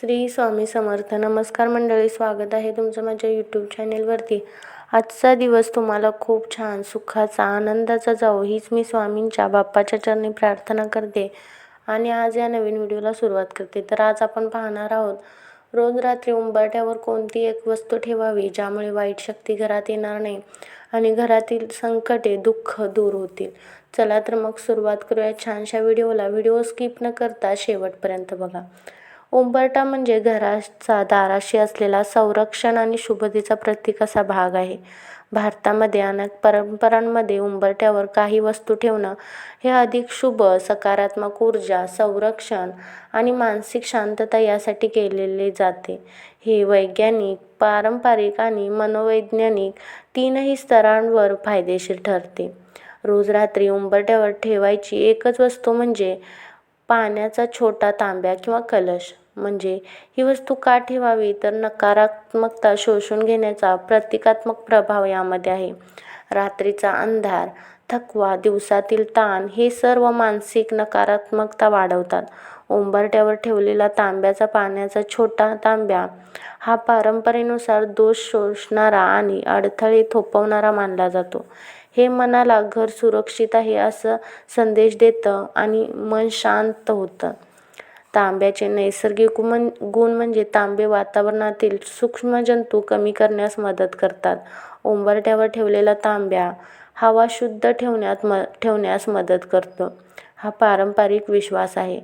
श्री स्वामी समर्थ. नमस्कार मंडळी स्वागत आहे तुमचं माझ्या यूट्यूब चॅनेलवरती आजचा दिवस तुम्हाला खूप छान सुखाचा आनंदाचा जावो हीच मी स्वामींच्या बाप्पाच्या चरणी प्रार्थना करते. आणि आज या नवीन व्हिडिओला सुरुवात करते. तर आज आपण पाहणार आहोत रोज रात्री उंबरठ्यावर कोणती एक वस्तू ठेवावी ज्यामुळे वाईट शक्ती घरात येणार नाही आणि घरातील संकटे दुःख दूर होतील. चला तर मग सुरुवात करूया छानशा व्हिडिओला. व्हिडिओ स्किप न करता शेवटपर्यंत बघा. उंबरठा म्हणजे घराचा दाराशी असलेला संरक्षण आणि शुभतेचा प्रतीक असा भाग आहे. भारतामध्ये अनेक परंपरांमध्ये उंबरठ्यावर काही वस्तू ठेवणं हे अधिक शुभ सकारात्मक ऊर्जा संरक्षण आणि मानसिक शांतता यासाठी केलेले जाते. हे वैज्ञानिक पारंपरिक आणि मनोवैज्ञानिक तीनही स्तरांवर फायदेशीर ठरते. रोज रात्री उंबरठ्यावर ठेवायची एकच वस्तू म्हणजे पाण्याचा छोटा तांब्या किंवा कलश. म्हणजे ही वस्तू का ठेवावी? तर नकारात्मकता शोषून घेण्याचा प्रतिकात्मक प्रभाव यामध्ये आहे. रात्रीचा अंधार थकवा दिवसातील ताण हे सर्व मानसिक नकारात्मकता वाढवतात. उंबरट्यावर ठेवलेला तांब्याचा पाण्याचा छोटा तांब्या हा परंपरेनुसार दोष शोषणारा आणि अडथळे थोपवणारा मानला जातो. हे मनाला घर सुरक्षित आहे असं संदेश देतं आणि मन शांत होतं. तांब्याचे नैसर्गिक मन गुण म्हणजे तांबे वातावरणातील सूक्ष्म जंतू कमी करण्यास मदत करतात. उंबरठ्यावर ठेवलेला तांब्या हवा शुद्ध ठेवण्यात म ठेवण्यास मदत करतो. हा पारंपरिक विश्वास आहे.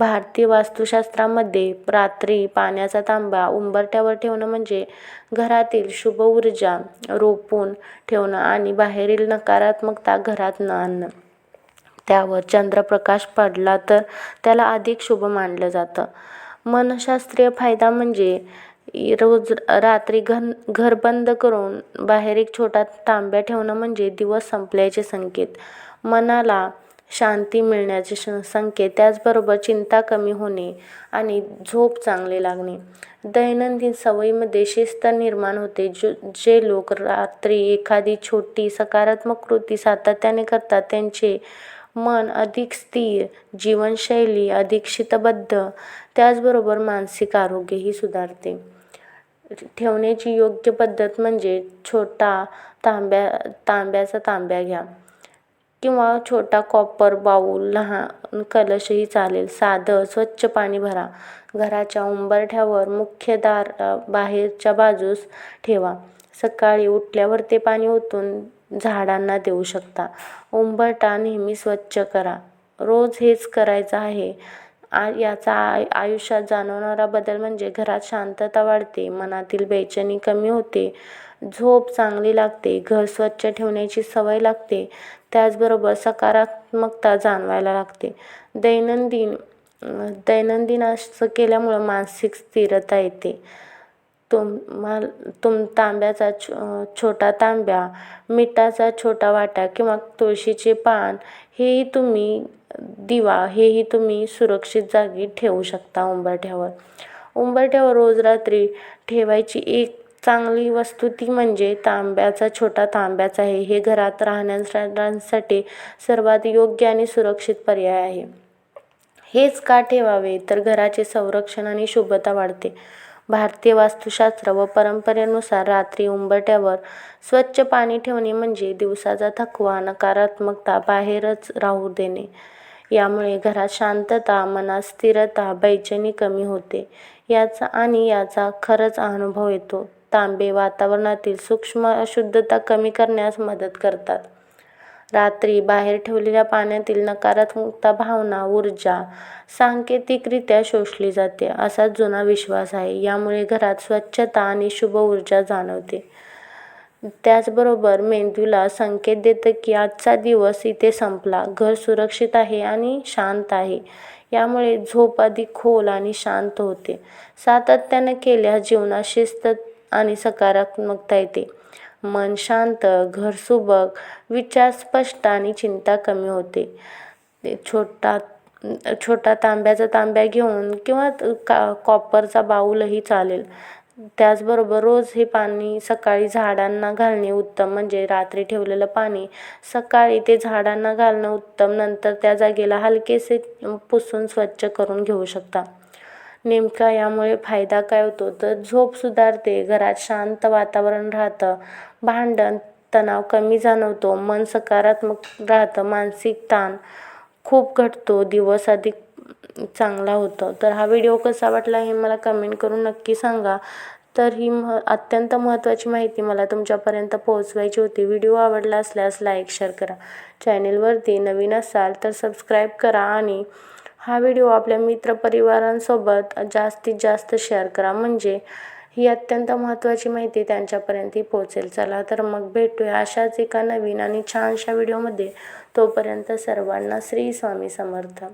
भारतीय वास्तुशास्त्रामध्ये रात्री पाण्याचा तांबा उंबरठ्यावर ठेवणं म्हणजे घरातील शुभ ऊर्जा रोपून ठेवणं आणि बाहेरील नकारात्मकता घरात न आणणं. त्यावर चंद्रप्रकाश पडला तर त्याला अधिक शुभ मानलं जातं. मनशास्त्रीय फायदा म्हणजे रोज रात्री घन घर बंद करून बाहेर एक छोटा तांब्या ठेवणं म्हणजे दिवस संपल्याचे संकेत. मनाला शांती मिळण्याचे श संकेत त्याचबरोबर चिंता कमी होणे आणि झोप चांगले लागणे. दैनंदिन सवयीमध्ये शिस्त निर्माण होते जो जे लोक रात्री एखादी छोटी सकारात्मक कृती सातत्याने करतात त्यांचे मन अधिक स्थिर जीवनशैली अधिक शितबद्ध त्याचबरोबर मानसिक आरोग्यही सुधारते. ठेवण्याची योग्य पद्धत म्हणजे छोटा तांब्या तांब्याचा तांब्या घ्या. किंवा छोटा कॉपर बाऊल लहान कलशही चालेल. साधं स्वच्छ पाणी भरा. घराच्या उंबरठ्यावर मुख्य दार बाहेरच्या बाजूस ठेवा. सकाळी उठल्यावर ते पाणी ओतून झाडांना देऊ शकता. उंबरठा नेहमी स्वच्छ करा. रोज हेच करायचं आहे. आ याचा आय आयुष्यात जाणवणारा बदल म्हणजे घरात शांतता वाढते मनातील बेचैनी कमी होते झोप चांगली लागते घर स्वच्छ ठेवण्याची सवय लागते त्याचबरोबर सकारात्मकता जाणवायला लागते. दैनंदिन दैनंदिन असं केल्यामुळं मानसिक स्थिरता येते. तुम माल तुम तांब्याचा छो छोटा तांब्या मिठाचा छोटा वाटा किंवा तुळशीचे पान हेही तुम्ही दिवा हेही तुम्ही सुरक्षित जागी ठेवू शकता उंबरठ्यावर. उंबरठ्यावर रोज रात्री ठेवायची एक चांगली वस्तू ती म्हणजे तांब्याचा छोटा तांब्याच आहे. हे घरात राहण्यासाठी सर्वात योग्य आणि सुरक्षित पर्याय आहे. हेच का ठेवावे? तर घराचे संरक्षण आणि शुभता वाढते. भारतीय वास्तुशास्त्र व परंपरेनुसार रात्री उंबरट्यावर स्वच्छ पाणी ठेवणे म्हणजे दिवसाचा थकवा नकारात्मकता बाहेरच राहू देणे. यामुळे घरात शांतता मनात स्थिरता बैचनी कमी होते. याचा आणि याचा खरंच अनुभव येतो. तांबे वातावरणातील सूक्ष्म अशुद्धता कमी करण्यास मदत करतात. रात्री बाहेर ठेवलेल्या पाण्यातील नकारात्मकता भावना ऊर्जा सांकेतिकरित्या शोषली जाते. असा जुना विश्वास आहे. यामुळे घरात स्वच्छता आणि शुभ ऊर्जा जाणवते. त्याचबरोबर मेंदूला संकेत देतं की आजचा दिवस इथे संपला. घर सुरक्षित आहे आणि शांत आहे. यामुळे झोप अधिक खोल आणि शांत होते. सातत्यानं केल्यास जीवनात शिस्त आणि सकारात्मकता येते. मन शांत घर सुबक विचार स्पष्ट आणि चिंता कमी होते. छोटा छोटा तांब्याचा तांब्या घेऊन किंवा का कॉपरचा बाऊलही चालेल. त्याचबरोबर रोज हे पाणी सकाळी झाडांना घालणे उत्तम म्हणजे रात्री ठेवलेलं पाणी सकाळी ते झाडांना घालणं उत्तम नंतर त्या जागेला हलकेसे पुसून स्वच्छ करून घेऊ शकता. नेमका यामुळे फायदा काय होतो? तर झोप सुधारते घरात शांत वातावरण राहतं भांडण तणाव कमी जाणवतो मन सकारात्मक राहतं मानसिक ताण खूप घटतो दिवस अधिक चांगला होतो. तर हा व्हिडिओ कसा वाटला हे मला कमेंट करून नक्की सांगा. तर ही मह अत्यंत महत्त्वाची माहिती मला तुमच्यापर्यंत पोहोचवायची होती. व्हिडिओ आवडला असल्यास लाईक शेअर करा. चॅनेलवरती नवीन असाल तर सबस्क्राईब करा आणि हा व्हिडिओ आपल्या मित्रपरिवारांसोबत जास्तीत जास्त शेअर करा. म्हणजे ही अत्यंत महत्त्वाची माहिती त्यांच्यापर्यंतही पोहोचेल. चला तर मग भेटूया अशाच एका नवीन आणि छानशा व्हिडिओमध्ये. तोपर्यंत सर्वांना श्री स्वामी समर्थ.